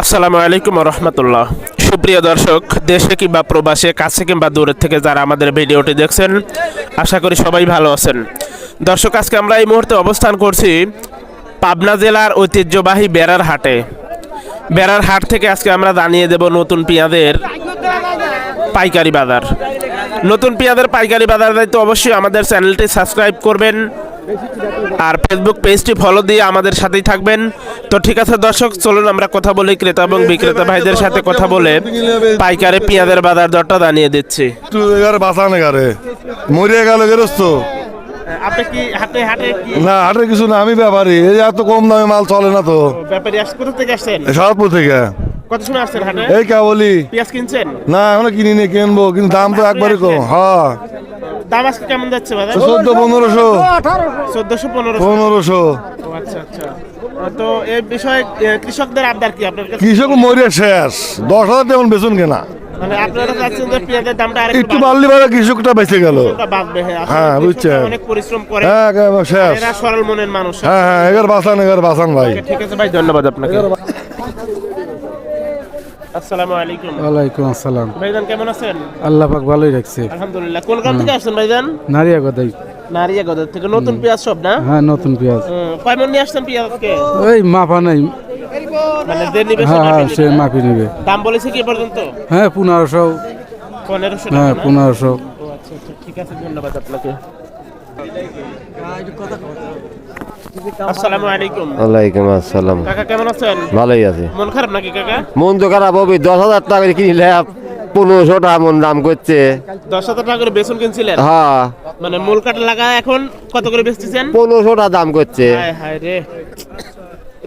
আসসালামু আলাইকুম রহমতুল্লাহ। সুপ্রিয় দর্শক, দেশে কিংবা প্রবাসে, কাছে কিংবা দূরের থেকে যারা আমাদের ভিডিওটি দেখছেন, আশা করি সবাই ভালো আছেন। দর্শক, আজকে আমরা এই মুহূর্তে অবস্থান করছি পাবনা জেলার ঐতিহ্যবাহী বেড়ার হাটে। বেড়ার হাট থেকে আজকে আমরা জানিয়ে দেব নতুন পেঁয়াজের পাইকারি বাজার। নতুন পেঁয়াজের পাইকারি বাজার দায়িত্ব অবশ্যই আমাদের চ্যানেলটি সাবস্ক্রাইব করবেন আর ফেসবুক পেজটি ফলো দিয়ে আমাদের সাথেই থাকবেন। তো ঠিক আছে দর্শক চলুন আমরা কথা বলি ক্রেতা এবং বিক্রেতা ভাইদের সাথে কথা বলে পাইকারি পেঁয়াজের বাজার দরটা জানিয়ে দিচ্ছি। মরিয়া গেল গেরস্ত। হাটে না কিছু না আমি ব্যাপারী। এত কম দামে মাল চলে না তো। ব্যাপারী আস কোথা থেকে আসছেন? সারাপুর থেকে। কত সময় আসছেন হাটে? এই কে বলি? পেঁয়াজ কিনছেন? না এখনও কিনি নি কিনবো কিন্তু দাম তো একবারই কম। হ্যাঁ। দাম আজকে কেমন যাচ্ছে বাজার? চোদ্দ পনেরোশো। চোদ্দশো পনেরো পনেরোশো। আচ্ছা আচ্ছা। তো এই বিষয়ে কৃষকদের আবদার কি আপনার কৃষক মরিয়া শেষ। দশ হাজার তেমন বেচুন কেনা। মানে আপনারা চাচ্ছেন যে পেঁয়াজের দামটা আরেকটু একটু বাড়লি বাড়ে কৃষকটা বেঁচে গেল। হ্যাঁ হ্যাঁ, বুঝছেন। অনেক পরিশ্রম করে। হ্যাঁ শেষ। এরা সরল মনের মানুষ। হ্যাঁ হ্যাঁ এগার বাঁচান এগার বাঁচান ভাই। ঠিক আছে ভাই ধন্যবাদ আপনাকে। আসসালামু আলাইকুম। ওয়ালাইকুম আসসালাম। ভাইজান কেমন আছেন? আল্লাহ পাক ভালোই রাখছে। আলহামদুলিল্লাহ। কোন গ্রাম থেকে আসছেন ভাইজান? নারিয়া গদাই। থেকে। নতুন পেঁয়াজ সব না? হ্যাঁ নতুন পেঁয়াজ। হুম, কয় মন নিয়ে আসছেন পেঁয়াজকে ওই মাপা নাই। মানে নিবে হ্যাঁ হ্যাঁ সে মাপি নেবে। দাম বলেছে কি পর্যন্ত? হ্যাঁ পনেরোশো। পনেরোশো হ্যাঁ? পনেরোশো। আচ্ছা আচ্ছা ঠিক আছে ধন্যবাদ আপনাকে। আসসালামু আলাইকুম। ওয়ালাইকুম আসসালাম। কাকা কেমন আছেন? ভালোই আছে। মন খারাপ নাকি কাকা? মন তো খারাপ হবে দশ হাজার টাকা করে কিনলে পনেরোশো টাকা মন দাম করছে। দশ হাজার টাকা করে বেসন কিনছিলেন? হ্যাঁ। মানে মূল কাটা লাগা এখন কত করে বেচতেছেন? পনেরোশো টাকা দাম করছে। হায় হায় রে।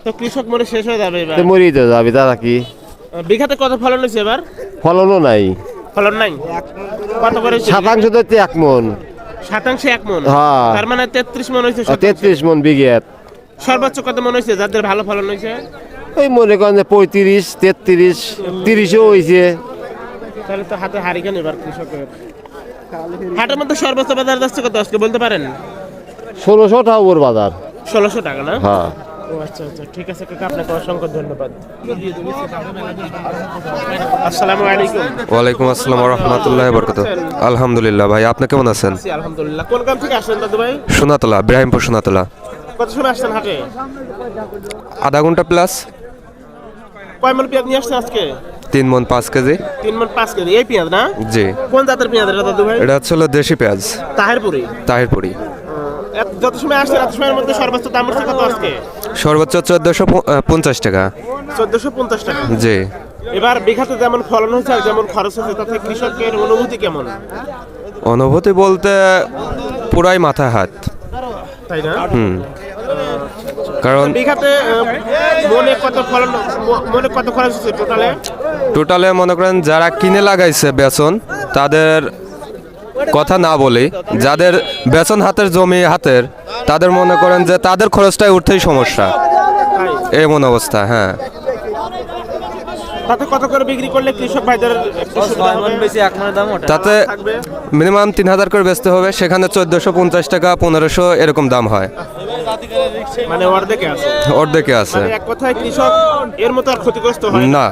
তো কৃষক মনে শেষ হয়ে যাবে এবার। তো তো যাবে তারা কি? বিঘাতে কত ফলন হয়েছে এবার? ফলনও নাই। ফলন নাই? কত করে তো এক মন। শতাংশে এক মন। হ্যাঁ। তার মানে তেত্রিশ মন হয়েছে তেত্রিশ মন বিঘেত সর্বোচ্চ কত মন হয়েছে যাদের ভালো ফলন হয়েছে ওই মনে করেন যে পঁয়ত্রিশ তেত্রিশ তিরিশও হয়েছে তাহলে তো হাতে হারিকেন এবার কৃষকের? হাটের মধ্যে সর্বোচ্চ বাজার যাচ্ছে কত? আজকে বলতে পারেন? ষোলোশো টাকা ওর বাজার। ষোলোশো টাকা না? হ্যাঁ। ও আচ্ছা আচ্ছা ঠিক আছে কাকা আপনাকে অসংখ্য ধন্যবাদ। আসসালামু আলাইকুম। ওয়ালাইকুম আসসালাম রহমতুল্লাহ বরকত আলহামদুলিল্লাহ ভাই আপনি কেমন আছেন? আলহামদুলিল্লাহ। কোন গ্রাম থেকে আসলেন দাদু ভাই? সোনাতলা ইব্রাহিমপুর সোনাতলা। কত সময় আসছেন হাটে? আধা ঘণ্টা প্লাস কয় মন পেঁয়াজ নিয়ে আসছেন আজকে? তিন মন পাঁচ কেজি। তিন মন পাঁচ কেজি। এই পেঁয়াজ না? জি। কোন জাতের পেঁয়াজ এটা দাদু ভাই? এটা হচ্ছে হলো দেশি পেঁয়াজ। তাহেরপুরি। তাহিরপুরি। যত সময় আসছেন এত সময়ের মধ্যে সর্বোচ্চ দাম হচ্ছে কত আজকে? সর্বোচ্চ চোদ্দোশো পঞ্চাশ টাকা। চোদ্দশো পঞ্চাশ টাকা। জি। এবার বিঘাতে যেমন ফলন হয়েছে আর যেমন খরচ হয়েছে তাতে কৃষকের অনুভূতি কেমন? অনুভূতি বলতে পুরাই মাথা হাত। তাই না? হুম। কারণ বিঘাতে মনে কত ফলন মনে কত খরচ হচ্ছে টোটালে টোটালে মনে করেন যারা কিনে লাগাইছে বেতন তাদের কথা না বলি, যাদের বেতন হাতের, জমি হাতের, তাদের মনে করেন যে তাদের খরচটাই উঠতেই সমস্যা। এমন অবস্থা হ্যাঁ। তাতে কত করে বিক্রি করলে কৃষক ভাইদের? তাতে মিনিমাম তিন হাজার করে বেচতে হবে সেখানে চোদ্দোশো পঞ্চাশ টাকা পনেরোশো এরকম দাম হয়। মানে অর্ধেকে আছে? অর্ধেকে আছে। মানে এক কথায় কৃষক এর মতো আর ক্ষতিগ্রস্ত হয় না?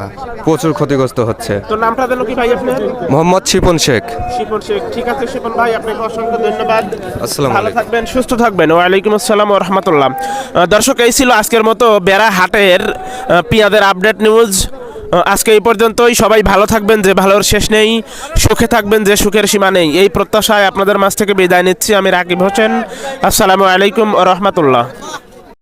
প্রচুর ক্ষতিগ্রস্ত হচ্ছে। তো নামটা যেন কি ভাই আপনার মোহাম্মদ শিপন শেখ। শিপন শেখ। ঠিক আছে শিপন ভাই আপনাকে অসংখ্য ধন্যবাদ। আসসালামু ভালো থাকবেন সুস্থ থাকবেন। ওয়ালাইকুম আসসালাম রহমতুল্লাহ। দর্শক এই ছিল আজকের মতো বেড়া হাটের আপডেট নিউজ। আজকে এই পর্যন্তই। সবাই ভালো থাকবেন, যে ভালোর শেষ নেই। সুখে থাকবেন, যে সুখের সীমা নেই। এই প্রত্যাশায় আপনাদের মাছ থেকে বিদায় নিচ্ছি। আমি রাকিব হোসেন। আসসালামু আলাইকুম রহমতুল্লাহ।